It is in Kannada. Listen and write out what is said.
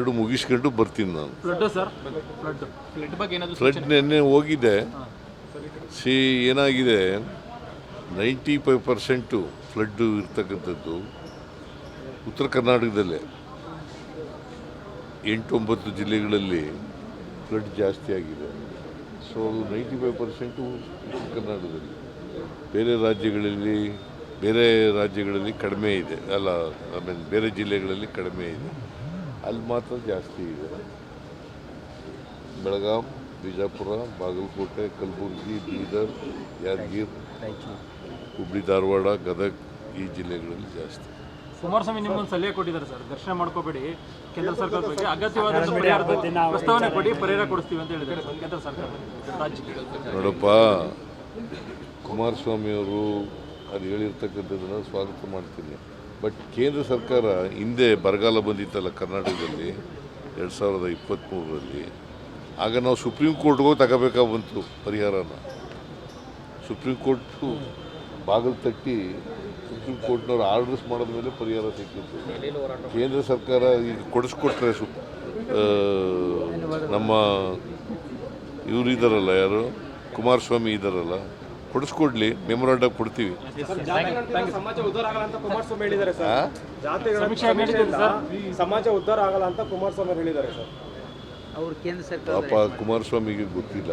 ಎರಡು ಮುಗಿಸ್ಕೊಂಡು ಬರ್ತೀನಿ ನಾನು. ಫ್ಲಡ್ ನಿನ್ನೆ ಹೋಗಿದ್ದೆ ಸಿ ಏನಾಗಿದೆ? ನೈಂಟಿ ಫೈವ್ ಪರ್ಸೆಂಟು ಫ್ಲಡ್ಡು ಇರ್ತಕ್ಕಂಥದ್ದು ಉತ್ತರ ಕರ್ನಾಟಕದಲ್ಲೇ. ಎಂಟು ಒಂಬತ್ತು ಜಿಲ್ಲೆಗಳಲ್ಲಿ ಫ್ಲಡ್ ಜಾಸ್ತಿ ಆಗಿದೆ. ಸೊ ಅದು ನೈಂಟಿ ಫೈವ್ ಪರ್ಸೆಂಟು ಉತ್ತರ ಕರ್ನಾಟಕದಲ್ಲಿ. ಬೇರೆ ರಾಜ್ಯಗಳಲ್ಲಿ ಬೇರೆ ರಾಜ್ಯಗಳಲ್ಲಿ ಕಡಿಮೆ ಇದೆ. ಅಲ್ಲ ಐ ಮೀನ್ ಬೇರೆ ಜಿಲ್ಲೆಗಳಲ್ಲಿ ಕಡಿಮೆ ಇದೆ. ಅಲ್ಲಿ ಮಾತ್ರ ಜಾಸ್ತಿ ಇದೆ. ಬೆಳಗಾಂ ಬಿಜಾಪುರ ಬಾಗಲಕೋಟೆ ಕಲಬುರಗಿ ಬೀದರ್ ಯಾದಗಿರ್ ಹುಬ್ಳಿ ಧಾರವಾಡ ಗದಗ ಈ ಜಿಲ್ಲೆಗಳಲ್ಲಿ ಜಾಸ್ತಿ. ಕುಮಾರಸ್ವಾಮಿ ನಿಮ್ಮೊಂದು ಸಲಹೆ ಕೊಟ್ಟಿದ್ದಾರೆ ಸರ್. ದರ್ಶನ ಮಾಡ್ಕೋಬೇಡಿ. ಕೇಂದ್ರ ಸರ್ಕಾರದ ಬಗ್ಗೆ ಅಗತ್ಯವಾದ ಪ್ರಸ್ತಾವನೆ ಕೊಡಿ ಪರಿಹಾರ ಕೊಡಿಸ್ತೀವಿ ಅಂತ ಹೇಳಿದ್ದಾರೆ ಕೇಂದ್ರ ಸರ್ಕಾರ ರಾಜ್ಯಕ್ಕೆ. ನೋಡಪ್ಪ ಕುಮಾರಸ್ವಾಮಿಯವರು ಅದು ಹೇಳಿರ್ತಕ್ಕಂಥದ್ದನ್ನು ಸ್ವಾಗತ ಮಾಡ್ತೀನಿ. ಬಟ್ ಕೇಂದ್ರ ಸರ್ಕಾರ ಹಿಂದೆ ಬರಗಾಲ ಬಂದಿತ್ತಲ್ಲ ಕರ್ನಾಟಕದಲ್ಲಿ, ಎರಡು ಸಾವಿರದ ಇಪ್ಪತ್ತ್ಮೂರರಲ್ಲಿ ಆಗ ನಾವು ಸುಪ್ರೀಂ ಕೋರ್ಟ್ಗೂ ತಗೋಬೇಕಾಗ ಬಂತು ಪರಿಹಾರನ ಸುಪ್ರೀಂ ಕೋರ್ಟು ಬಾಗಿಲು ತಟ್ಟಿ ಸುಪ್ರೀಂ ಕೋರ್ಟ್ನವ್ರು ಆರ್ಡರ್ಸ್ ಮಾಡಿದ ಮೇಲೆ ಪರಿಹಾರ ಸಿಕ್ಕಿತ್ತು. ಕೇಂದ್ರ ಸರ್ಕಾರ ಈಗ ಕೊಡಿಸ್ಕೊಟ್ರೆ ಸು ನಮ್ಮ ಇವರು ಇದ್ದಾರಲ್ಲ ಯಾರು? ಕುಮಾರಸ್ವಾಮಿ ಇದ್ದಾರಲ್ಲ ಕೊಡಿಸ್ಕೊಡ್ಲಿ ಮೆಮೊರಾಂಡಮ್ ಕೊಡ್ತೀವಿ. ಸಮಾಜ ಉದ್ಧಾರ ಆಗಲ್ಲ ಅಂತ ಕುಮಾರಸ್ವಾಮಿ ಹೇಳಿದ್ದಾರೆ ಪಾಪ ಕುಮಾರಸ್ವಾಮಿಗೆ ಗೊತ್ತಿಲ್ಲ.